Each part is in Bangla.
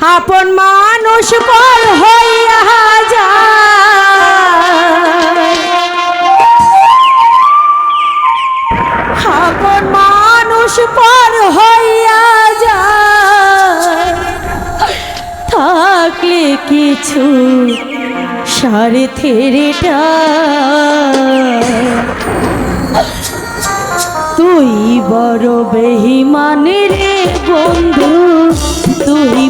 আপন মানুষ পর হইয়া আপন মানুষ পর হইয়া থাকলে কিছু থেরেটা তুই বড় বেহিমান রে বন্ধু, তুই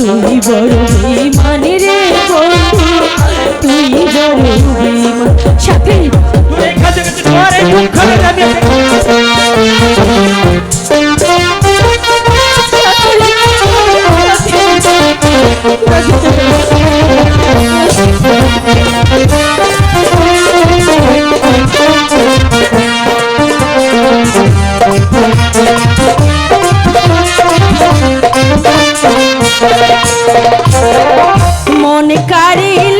তুই বড় বেমান রে বন্ধু তুই বড় বেমান সাথে তুই এখান মনে কারিলি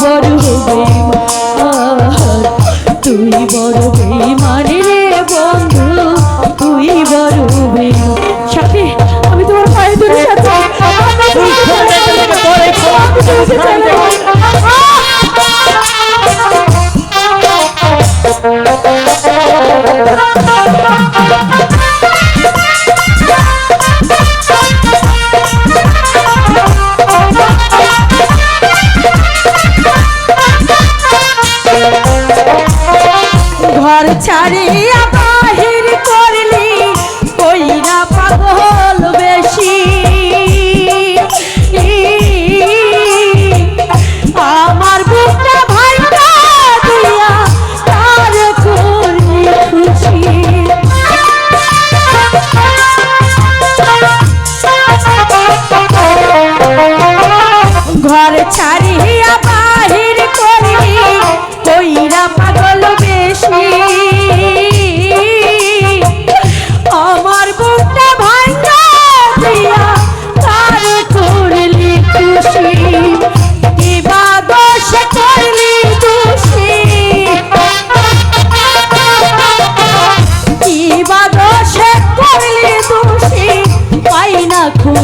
বড় তুই বড় বেমান বন্ধু তুই বড় ছাড়িয়া বাহির করলি কইরা পাগল বেশি। আমার বুকটা দিয়া তার করলি খুশি। ঘর ছাড়িয়া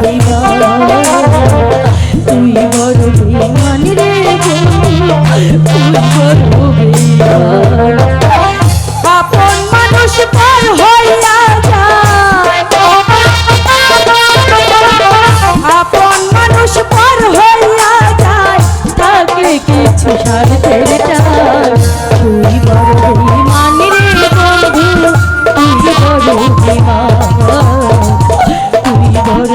তুই বড় বেইমান রে তুই বড় বেইমান আপন মানুষ পর হইয়া যায় আপন মানুষ পর হইয়া যায় তাকে কিছু টান তুই বড় বেইমান রে বন্ধু তুই বড় বেইমান তুই